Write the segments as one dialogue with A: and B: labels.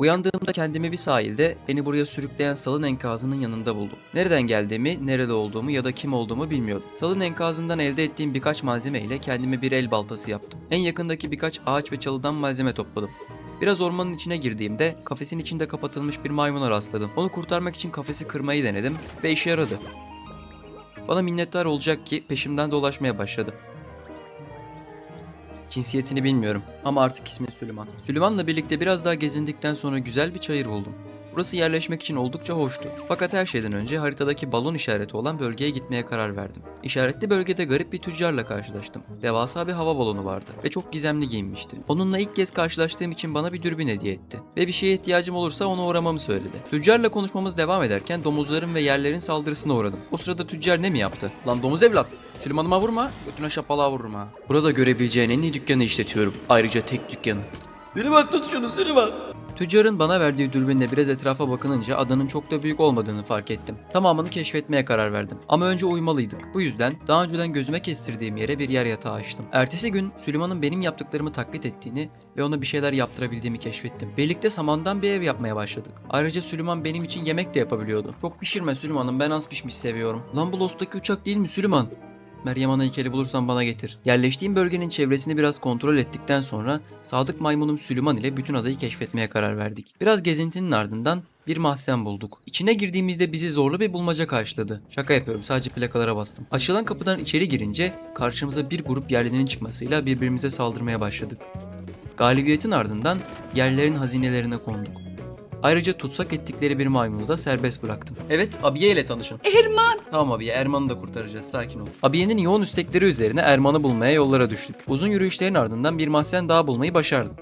A: Uyandığımda kendimi bir sahilde beni buraya sürükleyen salın enkazının yanında buldum. Nereden geldiğimi, nerede olduğumu ya da kim olduğumu bilmiyordum. Salın enkazından elde ettiğim birkaç malzeme ile kendime bir el baltası yaptım. En yakındaki birkaç ağaç ve çalıdan malzeme topladım. Biraz ormanın içine girdiğimde kafesin içinde kapatılmış bir maymuna rastladım. Onu kurtarmak için kafesi kırmayı denedim ve işe yaradı. Bana minnettar olacak ki peşimden dolaşmaya başladı. Cinsiyetini bilmiyorum ama artık ismi Süleyman. Süleyman'la birlikte biraz daha gezindikten sonra güzel bir çayır buldum. Burası yerleşmek için oldukça hoştu. Fakat her şeyden önce haritadaki balon işareti olan bölgeye gitmeye karar verdim. İşaretli bölgede garip bir tüccarla karşılaştım. Devasa bir hava balonu vardı ve çok gizemli giyinmişti. Onunla ilk kez karşılaştığım için bana bir dürbün hediye etti. Ve bir şeye ihtiyacım olursa ona uğramamı söyledi. Tüccarla konuşmamız devam ederken domuzların ve yerlerin saldırısına uğradım. O sırada tüccar ne mi yaptı? Lan domuz evlat! Süleyman'ıma vurma, götüne şapalığa vururum ha. Burada görebileceğin en iyi dükkanı işletiyorum. Ayrıca tek dükkanı.
B: Süleyman tut şunu Süleyman.
A: Tüccarın bana verdiği dürbünle biraz etrafa bakınınca adanın çok da büyük olmadığını fark ettim. Tamamını keşfetmeye karar verdim. Ama önce uyumalıydık. Bu yüzden daha önceden gözüme kestirdiğim yere bir yer yatağı açtım. Ertesi gün Süleyman'ın benim yaptıklarımı taklit ettiğini ve ona bir şeyler yaptırabildiğimi keşfettim. Birlikte samandan bir ev yapmaya başladık. Ayrıca Süleyman benim için yemek de yapabiliyordu. Çok pişirme Süleyman'ım ben az pişmiş seviyorum. Lan bu Lost'taki uçak değil mi Süleyman? Meryem Ana heykeli bulursan bana getir. Yerleştiğim bölgenin çevresini biraz kontrol ettikten sonra Sadık Maymunum Süleyman ile bütün adayı keşfetmeye karar verdik. Biraz gezintinin ardından bir mahzen bulduk. İçine girdiğimizde bizi zorlu bir bulmaca karşıladı. Şaka yapıyorum sadece plakalara bastım. Açılan kapıdan içeri girince karşımıza bir grup yerlinin çıkmasıyla birbirimize saldırmaya başladık. Galibiyetin ardından yerlerin hazinelerine konduk. Ayrıca tutsak ettikleri bir maymunu da serbest bıraktım. Evet, Abiye ile tanışın.
C: Erman.
A: Tamam Abiye, Erman'ı da kurtaracağız. Sakin ol. Abiye'nin yoğun istekleri üzerine Erman'ı bulmaya yollara düştük. Uzun yürüyüşlerin ardından bir mahzen daha bulmayı başardım.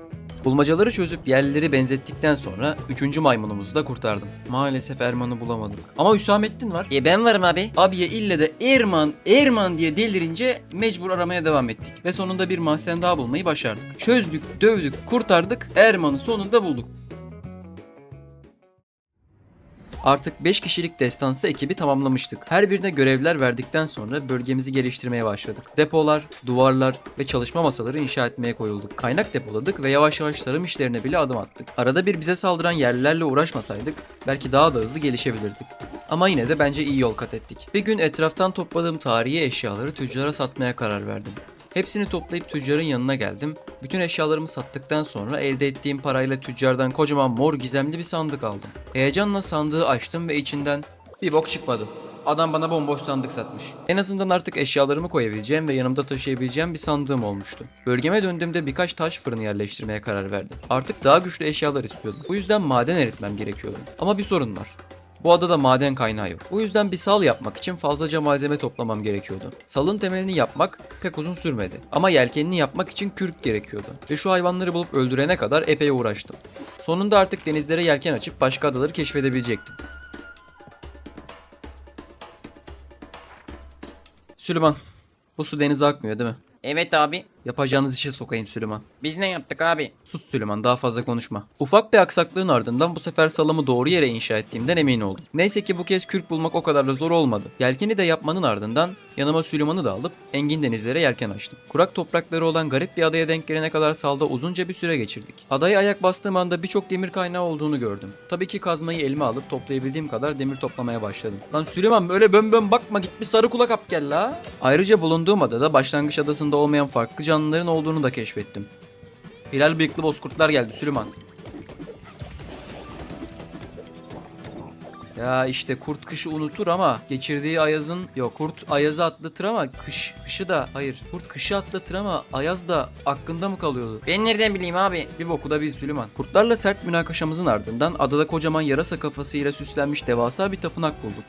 A: Bulmacaları çözüp yerleri benzettikten sonra üçüncü maymunumuzu da kurtardım. Maalesef Erman'ı bulamadık. Ama Hüsamettin var.
C: E ben varım abi.
A: Abiye ille de Erman, Erman diye delirince mecbur aramaya devam ettik. Ve sonunda bir mahzen daha bulmayı başardık. Çözdük, dövdük, kurtardık, Erman'ı sonunda bulduk. Artık 5 kişilik destansı ekibi tamamlamıştık. Her birine görevler verdikten sonra bölgemizi geliştirmeye başladık. Depolar, duvarlar ve çalışma masaları inşa etmeye koyulduk. Kaynak depoladık ve yavaş yavaş tarım işlerine bile adım attık. Arada bir bize saldıran yerlilerle uğraşmasaydık belki daha da hızlı gelişebilirdik. Ama yine de bence iyi yol kat ettik. Bir gün etraftan topladığım tarihi eşyaları tüccara satmaya karar verdim. Hepsini toplayıp tüccarın yanına geldim. Bütün eşyalarımı sattıktan sonra elde ettiğim parayla tüccardan kocaman mor gizemli bir sandık aldım. Heyecanla sandığı açtım ve içinden bir bok çıkmadı. Adam bana bomboş sandık satmış. En azından artık eşyalarımı koyabileceğim ve yanımda taşıyabileceğim bir sandığım olmuştu. Bölgeme döndüğümde birkaç taş fırını yerleştirmeye karar verdim. Artık daha güçlü eşyalar istiyordum. Bu yüzden maden eritmem gerekiyordu. Ama bir sorun var. Bu adada maden kaynağı yok. Bu yüzden bir sal yapmak için fazlaca malzeme toplamam gerekiyordu. Salın temelini yapmak pek uzun sürmedi. Ama yelkenini yapmak için kürk gerekiyordu. Ve şu hayvanları bulup öldürene kadar epey uğraştım. Sonunda artık denizlere yelken açıp başka adaları keşfedebilecektim. Süleyman, bu su denize akmıyor değil mi?
C: Evet abi.
A: Yapacağınız işe sokayım Süleyman.
C: Biz ne yaptık abi?
A: Sus Süleyman daha fazla konuşma. Ufak bir aksaklığın ardından bu sefer salamı doğru yere inşa ettiğimden emin oldum. Neyse ki bu kez kürk bulmak o kadar da zor olmadı. Yelkeni de yapmanın ardından yanıma Süleyman'ı da alıp engin denizlere yelken açtım. Kurak toprakları olan garip bir adaya denk gelene kadar salda uzunca bir süre geçirdik. Adaya ayak bastığım anda birçok demir kaynağı olduğunu gördüm. Tabii ki kazmayı elime alıp toplayabildiğim kadar demir toplamaya başladım. Lan Süleyman böyle bön bön bakma git bir sarı kulak ap la. Ayrıca bulunduğum adada başlangıç adasında olmayan farklı canlıların olduğunu da keşfettim. Hilal bıyıklı bozkurtlar geldi Süleyman. Ya işte kurt kışı unutur ama geçirdiği ayazın yok kurt ayazı atlatır ama kış kışı da hayır kurt kışı atlatır ama ayaz da aklında mı kalıyordu?
C: Ben nereden bileyim abi?
A: Bir boku da bil Süleyman. Kurtlarla sert münakaşamızın ardından adada kocaman yarasa kafasıyla süslenmiş devasa bir tapınak bulduk.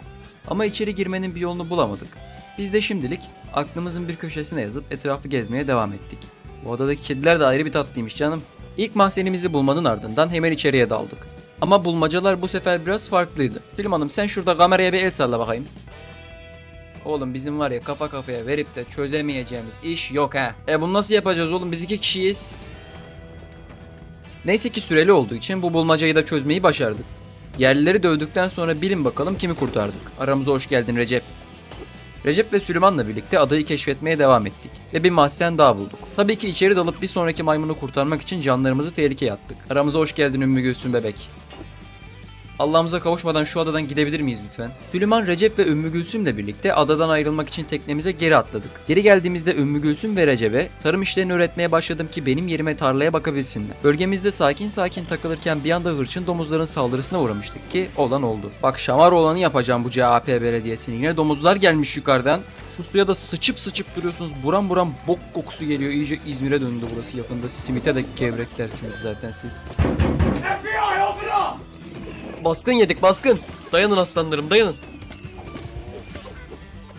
A: Ama içeri girmenin bir yolunu bulamadık. Biz de şimdilik aklımızın bir köşesine yazıp etrafı gezmeye devam ettik. Bu adadaki kediler de ayrı bir tatlıymış canım. İlk mahzenimizi bulmanın ardından hemen içeriye daldık. Ama bulmacalar bu sefer biraz farklıydı. Süleyman'ım sen şurada kameraya bir el salla bakayım. Oğlum bizim var ya kafa kafaya verip de çözemeyeceğimiz iş yok ha. E bunu nasıl yapacağız oğlum biz iki kişiyiz. Neyse ki süreli olduğu için bu bulmacayı da çözmeyi başardık. Yerlileri dövdükten sonra bilin bakalım kimi kurtardık. Aramıza hoş geldin Recep. Recep ve Süleyman'la birlikte adayı keşfetmeye devam ettik ve bir mahzen daha bulduk. Tabii ki içeri dalıp bir sonraki maymunu kurtarmak için canlarımızı tehlikeye attık. Aramıza hoş geldin Ümmü Gülsüm bebek. Allah'ımıza kavuşmadan şu adadan gidebilir miyiz lütfen? Süleyman, Recep ve Ümmü Gülsüm'le birlikte adadan ayrılmak için teknemize geri atladık. Geri geldiğimizde Ümmü Gülsüm ve Recep'e tarım işlerini öğretmeye başladım ki benim yerime tarlaya bakabilsinler. Bölgemizde sakin sakin takılırken bir anda hırçın domuzların saldırısına uğramıştık ki olan oldu. Bak şamar olanı yapacağım bu CHP belediyesini. Yine domuzlar gelmiş yukarıdan. Şu suya da sıçıp sıçıp duruyorsunuz. Buram buram bok kokusu geliyor. İyice İzmir'e döndü burası yakında. Simite de gevrek dersiniz zaten siz.
B: Baskın yedik baskın. Dayanın aslanlarım dayanın.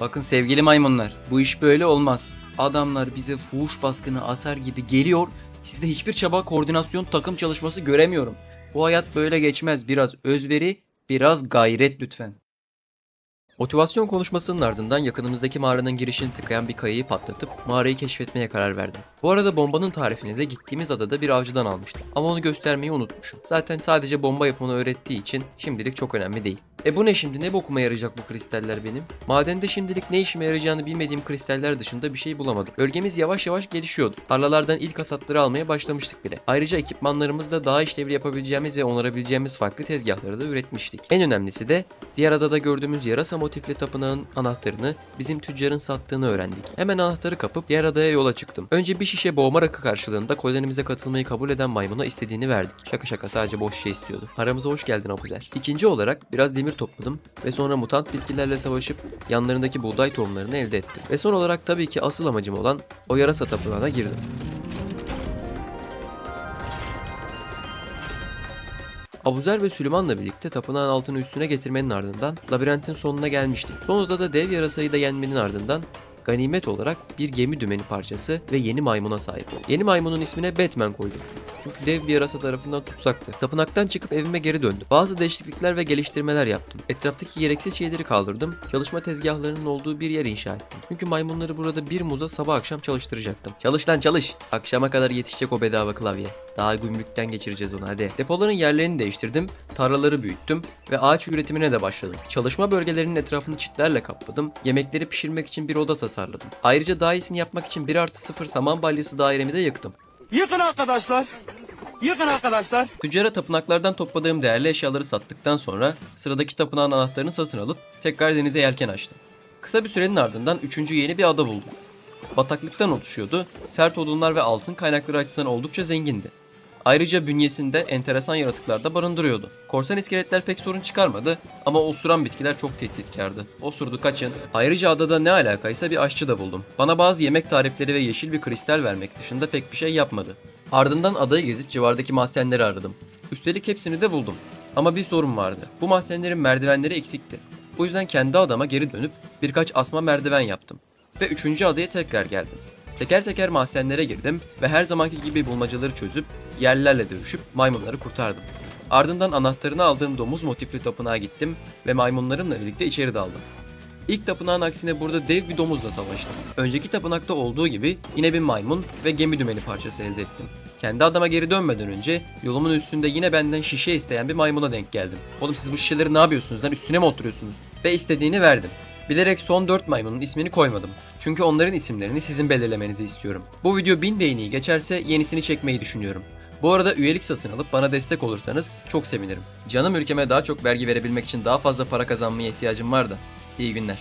A: Bakın sevgili maymunlar, bu iş böyle olmaz. Adamlar bize fuhuş baskını atar gibi geliyor. Sizde hiçbir çaba, koordinasyon, takım çalışması göremiyorum. Bu hayat böyle geçmez. Biraz özveri, biraz gayret lütfen. Motivasyon konuşmasının ardından yakınımızdaki mağaranın girişini tıkayan bir kayayı patlatıp mağarayı keşfetmeye karar verdim. Bu arada bombanın tarifini de gittiğimiz adada bir avcıdan almıştım. Ama onu göstermeyi unutmuşum. Zaten sadece bomba yapımını öğrettiği için şimdilik çok önemli değil. E bu ne şimdi? Ne bokuma yarayacak bu kristaller benim? Madende şimdilik ne işime yarayacağını bilmediğim kristaller dışında bir şey bulamadım. Bölgemiz yavaş yavaş gelişiyordu. Tarlalardan ilk hasatları almaya başlamıştık bile. Ayrıca ekipmanlarımızda daha işlevli yapabileceğimiz ve onarabileceğimiz farklı tezgahları da üretmiştik. En önemlisi de diğer adada gördüğümüz yarasa motifli tapınağın anahtarını bizim tüccarın sattığını öğrendik. Hemen anahtarı kapıp diğer adaya yola çıktım. Önce bir şişe boğma rakı karşılığında kolonimize katılmayı kabul eden maymuna istediğini verdik. Şaka şaka sadece boş şey istiyordu. Aramıza hoş geldin Abuzer. İkinci olarak biraz demir topladım ve sonra mutant bitkilerle savaşıp yanlarındaki buğday tohumlarını elde ettim. Ve son olarak tabii ki asıl amacım olan o yarasa tapınağına girdim. Abuzer ve Süleyman'la birlikte tapınağın altını üstüne getirmenin ardından labirentin sonuna gelmiştik. Son odada dev yarasayı da yenmenin ardından ganimet olarak bir gemi dümeni parçası ve yeni maymuna sahip oldum. Yeni maymunun ismine Batman koydum. Çünkü dev bir yarasa tarafından tutsaktı. Tapınaktan çıkıp evime geri döndüm. Bazı değişiklikler ve geliştirmeler yaptım. Etraftaki gereksiz şeyleri kaldırdım. Çalışma tezgahlarının olduğu bir yer inşa ettim. Çünkü maymunları burada bir muza sabah akşam çalıştıracaktım. Çalış lan çalış. Akşama kadar yetişecek o bedava klavye. Daha gümrükten geçireceğiz onu hadi. Depoların yerlerini değiştirdim. Tarlaları büyüttüm ve ağaç üretimine de başladım. Çalışma bölgelerinin etrafını çitlerle kapladım. Yemekleri pişirmek için bir oda tasarladım. Ayrıca daha iyisini yapmak için 1 artı 0 saman balyası dairemi de yıktım.
D: Yıkın arkadaşlar. Yıkın arkadaşlar.
A: Tüccara tapınaklardan topladığım değerli eşyaları sattıktan sonra sıradaki tapınağın anahtarını satın alıp tekrar denize yelken açtım. Kısa bir sürenin ardından üçüncü yeni bir ada buldum. Bataklıktan oluşuyordu, sert odunlar ve altın kaynakları açısından oldukça zengindi. Ayrıca bünyesinde enteresan yaratıklar da barındırıyordu. Korsan iskeletler pek sorun çıkarmadı ama osuran bitkiler çok tehditkardı. Osurdu kaçın. Ayrıca adada ne alakaysa bir aşçı da buldum. Bana bazı yemek tarifleri ve yeşil bir kristal vermek dışında pek bir şey yapmadı. Ardından adayı gezip civardaki mahzenleri aradım. Üstelik hepsini de buldum. Ama bir sorun vardı. Bu mahzenlerin merdivenleri eksikti. Bu yüzden kendi adama geri dönüp birkaç asma merdiven yaptım. Ve üçüncü adaya tekrar geldim. Teker teker mahzenlere girdim ve her zamanki gibi bulmacaları çözüp yerlilerle dövüşüp maymunları kurtardım. Ardından anahtarını aldığım domuz motifli tapınağa gittim ve maymunlarımla birlikte içeri daldım. İlk tapınağın aksine burada dev bir domuzla savaştım. Önceki tapınakta olduğu gibi yine bir maymun ve gemi dümeni parçası elde ettim. Kendi adama geri dönmeden önce yolumun üstünde yine benden şişe isteyen bir maymuna denk geldim. Oğlum siz bu şişeleri ne yapıyorsunuz lan üstüne mi oturuyorsunuz? Ve istediğini verdim. Bilerek son 4 maymunun ismini koymadım. Çünkü onların isimlerini sizin belirlemenizi istiyorum. Bu video 1000 beğeniyi geçerse yenisini çekmeyi düşünüyorum. Bu arada üyelik satın alıp bana destek olursanız çok sevinirim. Canım ülkeme daha çok vergi verebilmek için daha fazla para kazanmaya ihtiyacım var da. İyi günler.